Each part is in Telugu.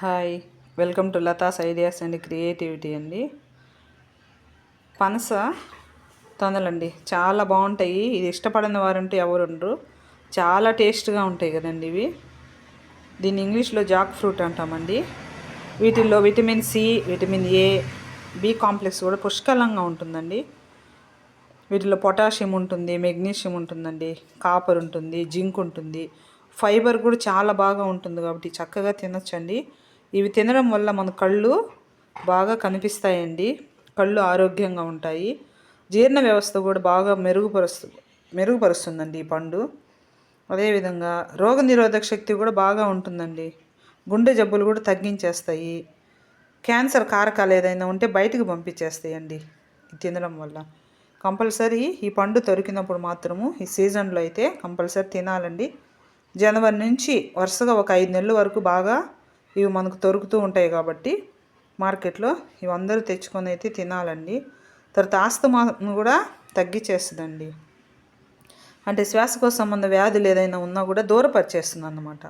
Hi welcome to Latha's ideas and creativity అండి. పనస తొందలండి చాలా బాగుంటాయి. ఇది ఇష్టపడిన వారంటే ఎవరు ఉండరు. చాలా టేస్ట్గా ఉంటాయి కదండి ఇవి. దీన్ని ఇంగ్లీష్లో జాక్ ఫ్రూట్ అంటామండి. వీటిల్లో vitamin C vitamin A B complex కూడా పుష్కలంగా ఉంటుందండి. వీటిలో పొటాషియం ఉంటుంది మెగ్నీషియం ఉంటుందండి కాపర్ ఉంటుంది జింక్ ఉంటుంది. ఫైబర్ కూడా చాలా బాగా ఉంటుంది కాబట్టి చక్కగా తినొచ్చండి. ఇవి తినడం వల్ల మన కళ్ళు బాగా కనిపిస్తాయండి. కళ్ళు ఆరోగ్యంగా ఉంటాయి. జీర్ణ వ్యవస్థ కూడా బాగా మెరుగుపరుస్తు మెరుగుపరుస్తుందండి ఈ పండు. అదేవిధంగా రోగనిరోధక శక్తి కూడా బాగా ఉంటుందండి. గుండె జబ్బులు కూడా తగ్గించేస్తాయి. క్యాన్సర్ కారకాలు ఏదైనా ఉంటే బయటకు పంపించేస్తాయండి తినడం వల్ల. కంపల్సరీ ఈ పండు దొరికినప్పుడు మాత్రము ఈ సీజన్లో అయితే కంపల్సరీ తినాలండి. జనవరి నుంచి వరుసగా ఒక ఐదు నెలల వరకు బాగా ఇవి మనకు దొరుకుతూ ఉంటాయి కాబట్టి మార్కెట్లో ఇవి అందరూ తెచ్చుకొని అయితే తినాలండి. తర్వాత ఆస్తమాను కూడా తగ్గించేస్తుందండి అంటే శ్వాసకోశ సంబంధ వ్యాధులు ఏదైనా ఉన్నా కూడా దూరపరిచేస్తుంది అన్నమాట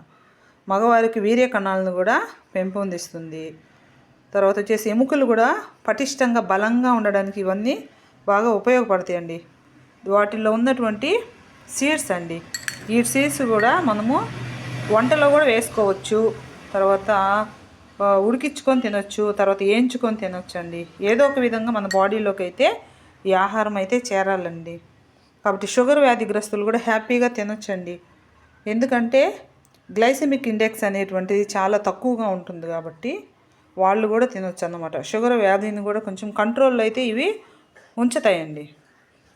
మగవారికి వీర్య కణాలను కూడా పెంపొందిస్తుంది. తర్వాత వచ్చేసి ఎముకలు కూడా పటిష్టంగా బలంగా ఉండడానికి ఇవన్నీ బాగా ఉపయోగపడతాయండి. వాటిల్లో ఉన్నటువంటి సీడ్స్ అండి. ఈ సీడ్స్ కూడా మనము వంటలో కూడా వేసుకోవచ్చు. తర్వాత ఉడికించుకొని తినొచ్చు తర్వాత వేయించుకొని తినొచ్చు అండి ఏదో ఒక విధంగా మన బాడీలోకి అయితే ఈ ఆహారం అయితే చేరాలండి. కాబట్టి షుగర్ వ్యాధిగ్రస్తులు కూడా హ్యాపీగా తినొచ్చండి. ఎందుకంటే గ్లైసెమిక్ ఇండెక్స్ అనేటువంటిది చాలా తక్కువగా ఉంటుంది కాబట్టి వాళ్ళు కూడా తినొచ్చు అన్నమాట షుగర్ వ్యాధిని కూడా కొంచెం కంట్రోల్లో అయితే ఇవి ఉంచుతాయండి.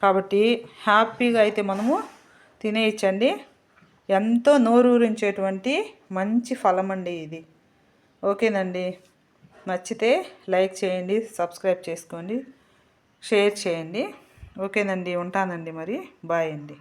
కాబట్టి హ్యాపీగా అయితే మనము తినేయచ్చండి. ఎంతో నోరూరించేటువంటి మంచి ఫలం అండి ఇది. ఓకేనండి. నచ్చితే లైక్ చేయండి సబ్స్క్రైబ్ చేసుకోండి షేర్ చేయండి. ఓకేనండి. ఉంటానండి మరి. బాయ్ అండి.